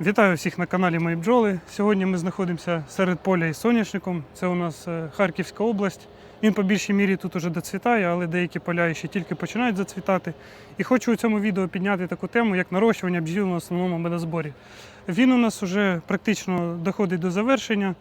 Вітаю всіх на каналі Мої бджоли. Сьогодні ми знаходимося серед поля із соняшником. Це у нас е, Харківська область. Він по більшій мірі тут уже доцвітає, але деякі поля ще тільки починають зацвітати. І хочу у цьому відео підняти таку тему, як нарощування бджіл на основному медозборі. Він у нас вже практично доходить до завершення.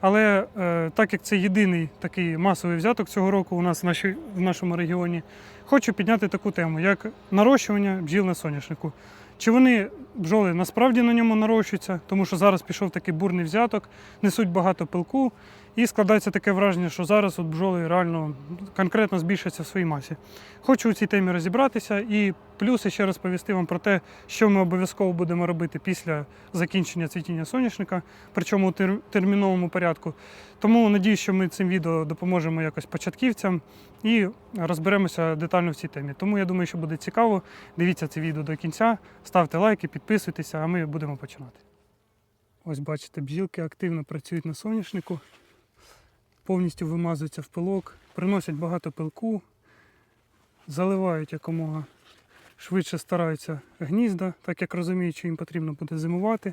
Але е, так як це єдиний такий масовий взяток цього року у нас в, нашому регіоні, хочу підняти таку тему, як нарощування бджіл на соняшнику. Чи вони бджоли насправді на ньому нарощуються, тому що зараз пішов такий бурний взяток, несуть багато пилку, і складається таке враження, що зараз от бджоли реально конкретно збільшаться в своїй масі. Хочу у цій темі розібратися і плюс ще розповісти вам про те, що ми обов'язково будемо робити після закінчення цвітіння соняшника, причому у тер- терміновому порядку. Тому надію, що ми цим відео допоможемо якось початківцям і розберемося детально в цій темі. Тому я думаю, що буде цікаво. Дивіться це відео до кінця, ставте лайки, підписуйтеся, а ми будемо починати. Ось бачите, бджілки активно працюють на соняшнику, повністю вимазуються в пилок, приносять багато пилку, заливають якомога швидше стараються гнізда, так як розуміють, що їм потрібно буде зимувати.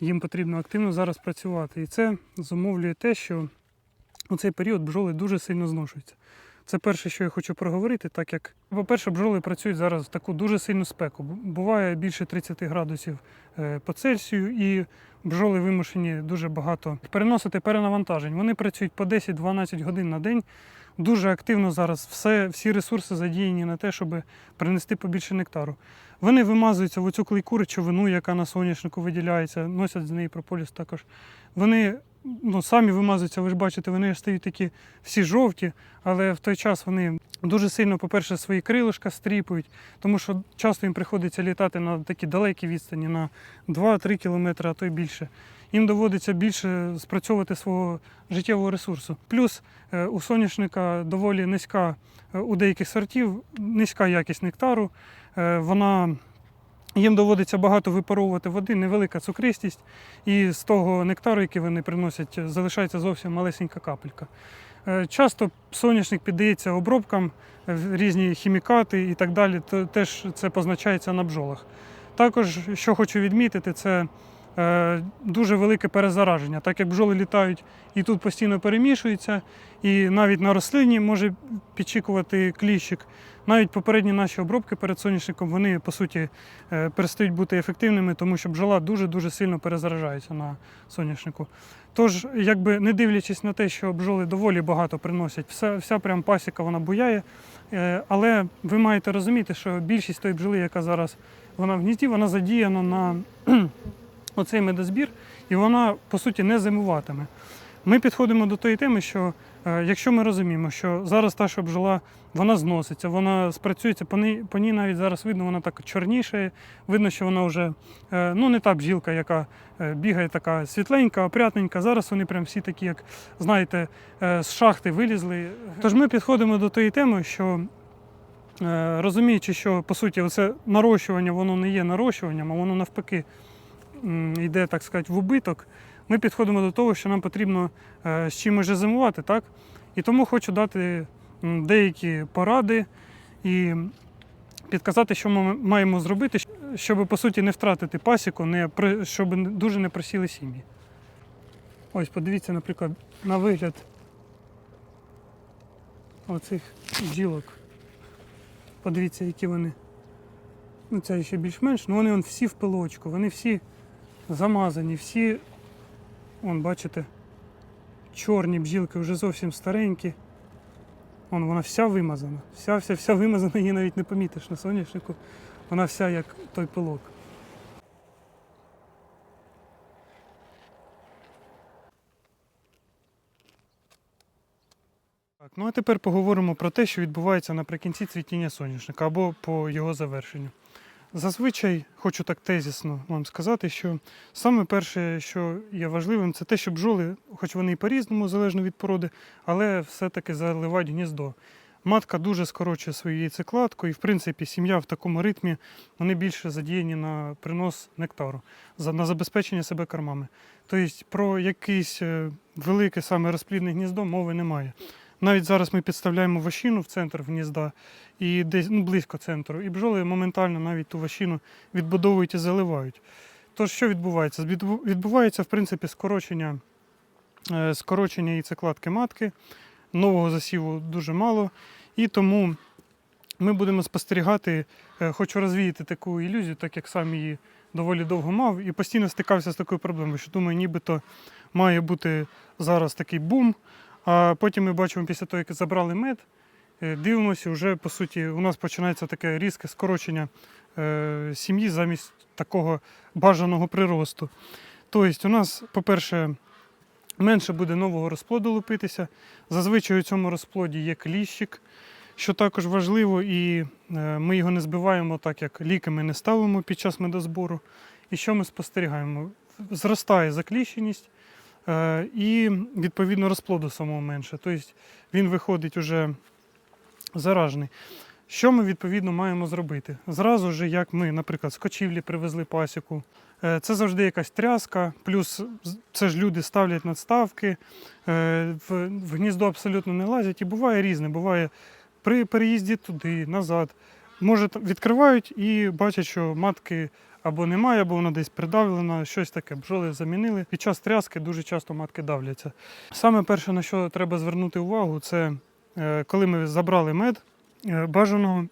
Їм потрібно активно зараз працювати. І це зумовлює те, що у цей період бджоли дуже сильно зношуються. Це перше, що я хочу проговорити, так як, по-перше, бджоли працюють зараз в таку дуже сильну спеку. Бу- Буває більше 30 градусів е, по Цельсію, і бджоли вимушені дуже багато переносити перенавантажень. Вони працюють по 10-12 годин на день. Дуже активно зараз все, всі ресурси задіяні на те, щоб принести побільше нектару. Вони вимазуються в оцю клейку речовину, яка на соняшнику виділяється, носять з неї прополіс також. Вони ну, самі вимазуються, ви ж бачите, вони стають такі всі жовті, але в той час вони дуже сильно, по-перше, свої крилишка стріпують, тому що часто їм приходиться літати на такі далекі відстані, на 2-3 кілометри, а то й більше. Їм доводиться більше спрацьовувати свого життєвого ресурсу. Плюс е, у соняшника доволі низька е, у деяких сортів, низька якість нектару. Е, Вона їм доводиться багато випаровувати води, невелика цукристість, і з того нектару, який вони приносять, залишається зовсім малесенька капелька. Е, Часто соняшник піддається обробкам, е, різні хімікати і так далі, то теж це позначається на бджолах. Також, що хочу відмітити, це дуже велике перезараження, так як бджоли літають і тут постійно перемішуються, і навіть на рослині може підчікувати кліщик. Навіть попередні наші обробки перед соняшником вони по суті е, перестають бути ефективними, тому що бджола дуже-дуже сильно перезаражається на соняшнику. Тож, якби не дивлячись на те, що бджоли доволі багато приносять, вся, вся прям пасіка вона буяє. Е, Але ви маєте розуміти, що більшість тої бджоли, яка зараз вона в гнізді, вона задіяна на оцей медозбір, і вона по суті не зимуватиме. Ми підходимо до тої теми, що е, якщо ми розуміємо, що зараз та, що бджола, вона зноситься, вона спрацюється, по ній, по ній навіть зараз видно, вона так чорніше, видно, що вона вже е, ну, не та бджілка, яка е, бігає така світленька, опрятненька. Зараз вони прям всі такі, як знаєте, з шахти вилізли. Тож ми підходимо до тої теми, що розуміючи, що по суті це нарощування, воно не є нарощуванням, а воно навпаки йде, так сказати, в убиток. Ми підходимо до того, що нам потрібно е, з чимось же зимувати, так? І тому хочу дати деякі поради і підказати, що ми маємо зробити, щоб по суті не втратити пасіку, не, щоб дуже не просіли сім'ї. Ось подивіться, наприклад, на вигляд оцих бджілок. Подивіться, які вони. Ну, це ще більш-менш, ну вони вон всі в пилочку, вони всі замазані, всі, вон, бачите, чорні бджілки вже зовсім старенькі. Вон вона вся вимазана. Вся, вся, вся вимазана, її навіть не помітиш на соняшнику. Вона вся як той пилок. Ну а тепер поговоримо про те, що відбувається наприкінці цвітіння соняшника або по його завершенню. Зазвичай хочу так тезісно вам сказати, що саме перше, що є важливим, це те, що бджоли, хоч вони і по-різному, залежно від породи, але все-таки заливають гніздо. Матка дуже скорочує свою яйцекладку, і в принципі сім'я в такому ритмі вони більше задіяні на принос нектару, на забезпечення себе кормами. Тобто про якесь е, велике саме розплідне гніздо мови немає. Навіть зараз ми підставляємо вощину в центр гнізда і десь ну, близько центру, і бджоли моментально навіть ту вощину відбудовують і заливають. Тож, що відбувається? Відбувається, в принципі, скорочення, е, скорочення яйцекладки матки. Нового засіву дуже мало. І тому ми будемо спостерігати, е, хочу розвіяти таку ілюзію, так як сам її доволі довго мав, і постійно стикався з такою проблемою, що думаю, нібито має бути зараз такий бум. А потім ми бачимо, після того, як забрали мед, е, дивимося, вже по суті у нас починається таке різке скорочення е, сім'ї замість такого бажаного приросту. Тобто, у нас, по-перше, менше буде нового розплоду лупитися. Зазвичай у цьому розплоді є кліщик, що також важливо, і е, ми його не збиваємо, так як ліки ми не ставимо під час медозбору. І що ми спостерігаємо? Зростає закліщеність і, відповідно, розплоду самого менше. Тобто він виходить уже заражений. Що ми відповідно маємо зробити? Зразу ж, як ми, наприклад, з кочівлі привезли пасіку, е, це завжди якась тряска, плюс це ж люди ставлять надставки, е, в гніздо абсолютно не лазять. І буває різне. Буває при переїзді туди, назад. Може, відкривають і бачать, що матки або немає, або вона десь придавлена, щось таке. Бджоли замінили. Під час тряски дуже часто матки давляться. Саме перше, на що треба звернути увагу, це е, коли ми забрали мед, е, бажано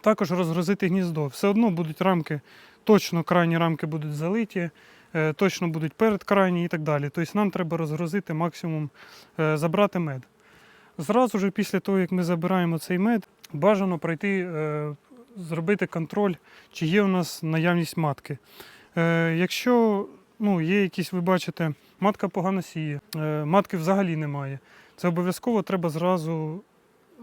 також розгрузити гніздо. Все одно будуть рамки, точно крайні рамки будуть залиті, е, точно будуть передкрайні і так далі. Тобто нам треба розгрузити максимум, забрати мед. Зразу ж після того, як ми забираємо цей мед, бажано пройти, зробити контроль, чи є у нас наявність матки. Е, Якщо ну, є якісь, ви бачите, матка погано сіє, е, матки взагалі немає, це обов'язково треба зразу,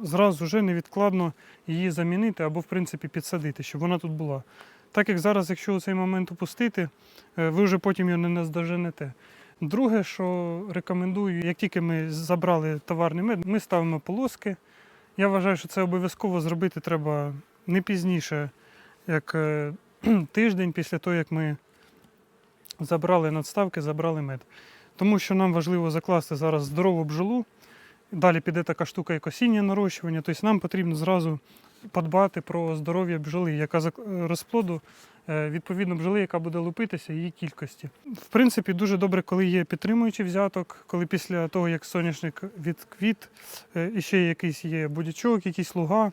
зразу вже невідкладно її замінити або, в принципі, підсадити, щоб вона тут була. Так як зараз, якщо у цей момент упустити, е, ви вже потім його не наздоженете. Друге, що рекомендую, як тільки ми забрали товарний мед, ми ставимо полоски. Я вважаю, що це обов'язково зробити треба не пізніше, як е, тиждень після того, як ми забрали надставки, забрали мед. Тому що нам важливо закласти зараз здорову бджолу. Далі піде така штука, як осіннє нарощування. Тобто нам потрібно зразу подбати про здоров'я бджоли, яка розплоду, е, відповідно бджоли, яка буде лупитися, її кількості. В принципі, дуже добре, коли є підтримуючий взяток, коли після того, як соняшник відквіт, е, і ще якийсь є будячок, якийсь луга.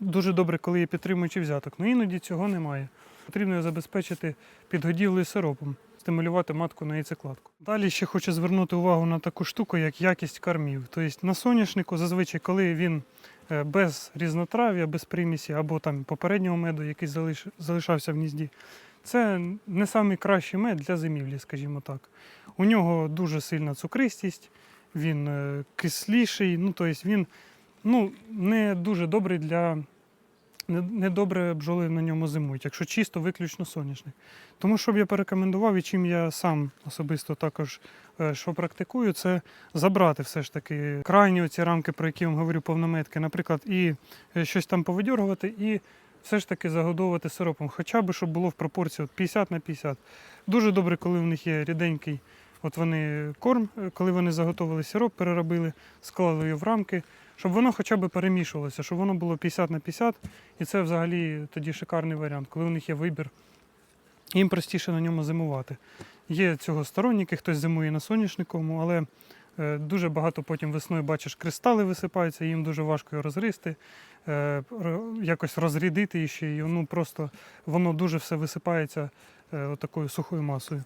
Дуже добре, коли є підтримуючий взяток. Ну іноді цього немає. Потрібно забезпечити підгодівлею сиропом, стимулювати матку на яйцекладку. Далі ще хочу звернути увагу на таку штуку, як якість кормів. Тобто на соняшнику зазвичай, коли він е, без різнотрав'я, без примісі або там попереднього меду, який залиш... залишався в гнізді, це не найкращий мед для зимівлі, скажімо так. У нього дуже сильна цукристість, він е, кисліший, ну тобто він ну, не дуже добрий для. Не, не бджоли на ньому зимують, якщо чисто виключно соняшник. Тому що б я порекомендував, і чим я сам особисто також е, що практикую, це забрати все ж таки крайні оці рамки, про які я вам говорю, повнометки, наприклад, і е, щось там повидьоргувати, і все ж таки загодовувати сиропом, хоча б щоб було в пропорції от 50 на 50. Дуже добре, коли в них є ріденький, от вони корм, е, коли вони заготовили сироп, переробили, склали його в рамки, щоб воно хоча б перемішувалося, щоб воно було 50 на 50, і це взагалі тоді шикарний варіант, коли у них є вибір. Їм простіше на ньому зимувати. Є цього сторонники, хтось зимує на соняшниковому, але е, дуже багато потім весною бачиш, кристали висипаються, їм дуже важко його розгризти, е, якось розрідити ще, і ну, просто воно дуже все висипається е, такою сухою масою.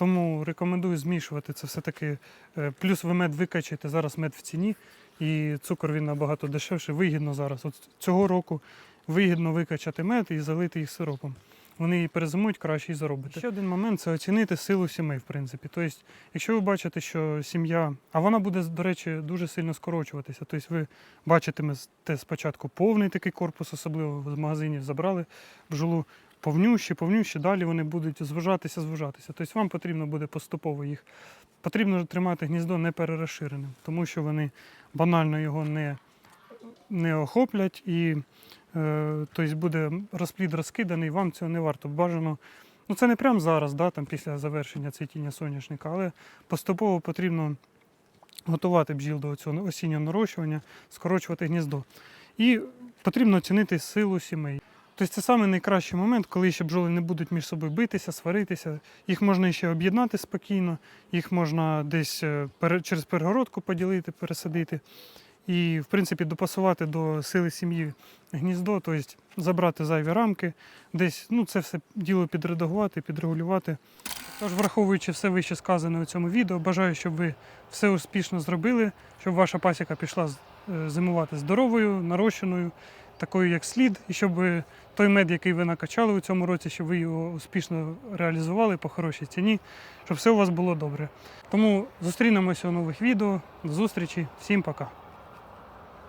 Тому рекомендую змішувати це все-таки. е, Плюс ви мед викачаєте, зараз мед в ціні, і цукор він набагато дешевший, вигідно зараз. От цього року вигідно викачати мед і залити їх сиропом. Вони і перезимують краще і заробите. Ще один момент це оцінити силу сімей, в принципі. Тобто, якщо ви бачите, що сім'я, а вона буде, до речі, дуже сильно скорочуватися. Тобто ви бачитимете спочатку повний такий корпус, особливо з магазинів забрали бджолу, повнющі, повнющі, далі вони будуть звужатися, звужатися. Тобто вам потрібно буде поступово їх. Потрібно тримати гніздо не перерозширеним, тому що вони банально його не, не охоплять і е, тобто буде розплід розкиданий, вам цього не варто. Бажано, ну це не прямо зараз, да, там, після завершення цвітіння соняшника, але поступово потрібно готувати бджіл до цього осіннього нарощування, скорочувати гніздо. І потрібно оцінити силу сімей. Тобто це саме найкращий момент, коли ще бджоли не будуть між собою битися, сваритися. Їх можна ще об'єднати спокійно, їх можна десь е, через перегородку поділити, пересадити. І, в принципі, допасувати до сили сім'ї гніздо, тобто забрати зайві рамки, десь ну, це все діло підредагувати, підрегулювати. Тож, враховуючи все вище сказане у цьому відео, бажаю, щоб ви все успішно зробили, щоб ваша пасіка пішла е, зимувати здоровою, нарощеною, такою як слід, і щоб той мед, який ви накачали у цьому році, щоб ви його успішно реалізували по хорошій ціні, щоб все у вас було добре. Тому зустрінемося у нових відео. До зустрічі, всім пока.